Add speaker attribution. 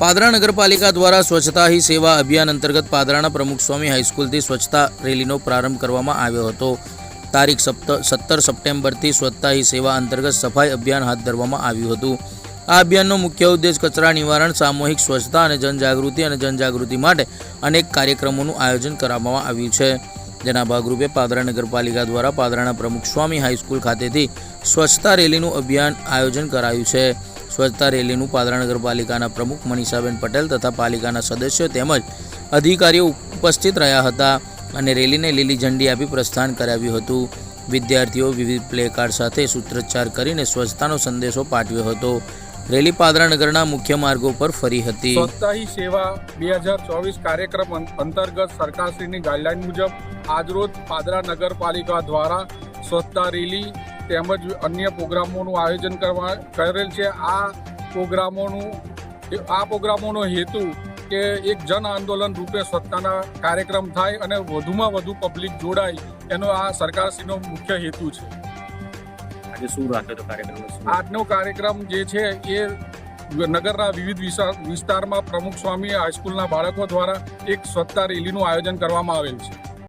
Speaker 1: પાદરા નગરપાલિકા દ્વારા સ્વચ્છતા હી સેવા અભિયાન અંતર્ગત પાદરાના પ્રમુખ સ્વામી હાઈસ્કૂલથી સ્વચ્છતા રેલીનો પ્રારંભ કરવામાં આવ્યો હતો. તારીખ સપ્ત, સત્તર સપ્ટેમ્બરથી સ્વચ્છતા હી સેવા અંતર્ગત સફાઈ અભિયાન હાથ ધરવામાં આવ્યું હતું. આ અભિયાનનો મુખ્ય ઉદ્દેશ કચરા નિવારણ, સામૂહિક સ્વચ્છતા અને જનજાગૃતિ અને જનજાગૃતિ માટે અનેક કાર્યક્રમોનું આયોજન કરવામાં આવ્યું છે. જેના ભાગરૂપે પાદરા નગરપાલિકા દ્વારા પાદરાના પ્રમુખ સ્વામી હાઈસ્કૂલ ખાતેથી સ્વચ્છતા રેલીનું અભિયાન આયોજન કરાયું છે. સ્વચ્છતા રેલીનું પાદરા નગરપાલિકાના પ્રમુખ મનીષાબેન પટેલ તથા પાલિકાના સદસ્યો તેમજ અધિકારીઓ ઉપસ્થિત રહ્યા હતા અને રેલીને લીલી ઝંડી આપી પ્રસ્થાન કરાવ્યું હતું. વિદ્યાર્થીઓ વિવિધ પ્લે કાર્ડ સાથે સૂત્રોચ્ચાર કરીને સ્વચ્છતાનો સંદેશો પાઠવ્યો હતો. રેલી પાદરા નગરના મુખ્ય માર્ગો પર ફરી હતી.
Speaker 2: સ્વચ્છતા સેવા બે હજાર ચોવીસ કાર્યક્રમ અંતર્ગત સરકારશ્રીની ગાઈડલાઈન મુજબ આજરોજ પાદરા નગરપાલિકા દ્વારા સ્વચ્છતા રેલી તેમજ અન્ય પ્રોગ્રામોનું આયોજન કરવા કરેલ છે. આ પ્રોગ્રામોનું આ પ્રોગ્રામોનો હેતુ કે એક જન આંદોલન રૂપે સ્વચ્છતાના કાર્યક્રમ થાય અને વધુમાં વધુ પબ્લિક જોડાય એનો આ સરકારશ્રીનો મુખ્ય હેતુ છે.
Speaker 3: આજે શું રાખ્યો તો કાર્યક્રમ
Speaker 2: આજનો કાર્યક્રમ જે છે એ નગરના વિવિધ વિસ્તાર વિસ્તારમાં પ્રમુખ સ્વામી હાઈસ્કૂલના બાળકો દ્વારા એક સ્વચ્છતા રેલીનું આયોજન કરવામાં આવેલ છે.